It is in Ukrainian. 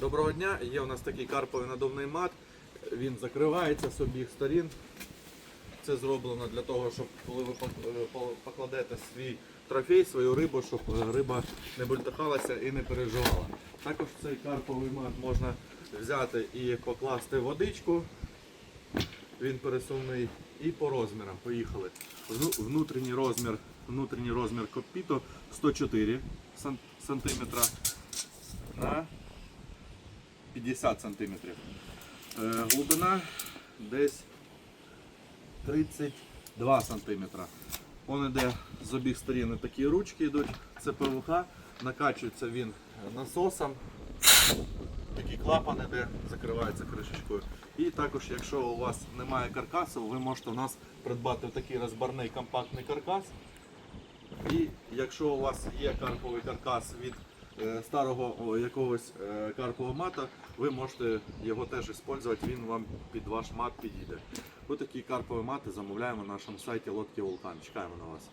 Доброго дня! Є у нас такий карповий надувний мат. Він закривається з обох сторін. Це зроблено для того, щоб коли ви е, по- покладете свій трофей, свою рибу, щоб е, риба не бультахалася і не переживала. Також цей карповий мат можна взяти і покласти водичку. Він пересувний і по розмірам. Поїхали. Внутрішній розмір, внутрішній розмір кокпіту 104 сан- сантиметра на 50 сантиметрів. Е, Глибина десь 32 сантиметра. Он іде з обох сторін такі ручки йдуть. Це ПВХ, накачується він насосом. Такий клапан іде, закривається кришечкою. І також, якщо у вас немає каркасу, ви можете у нас придбати такий розбарний компактний каркас. І якщо у вас є карповий каркас від старого якогось е, карпового мата, ви можете його теж використовувати, він вам під ваш мат підійде. Ось такі карпові мати замовляємо на нашому сайті Лодки Вулкан. Чекаємо на вас.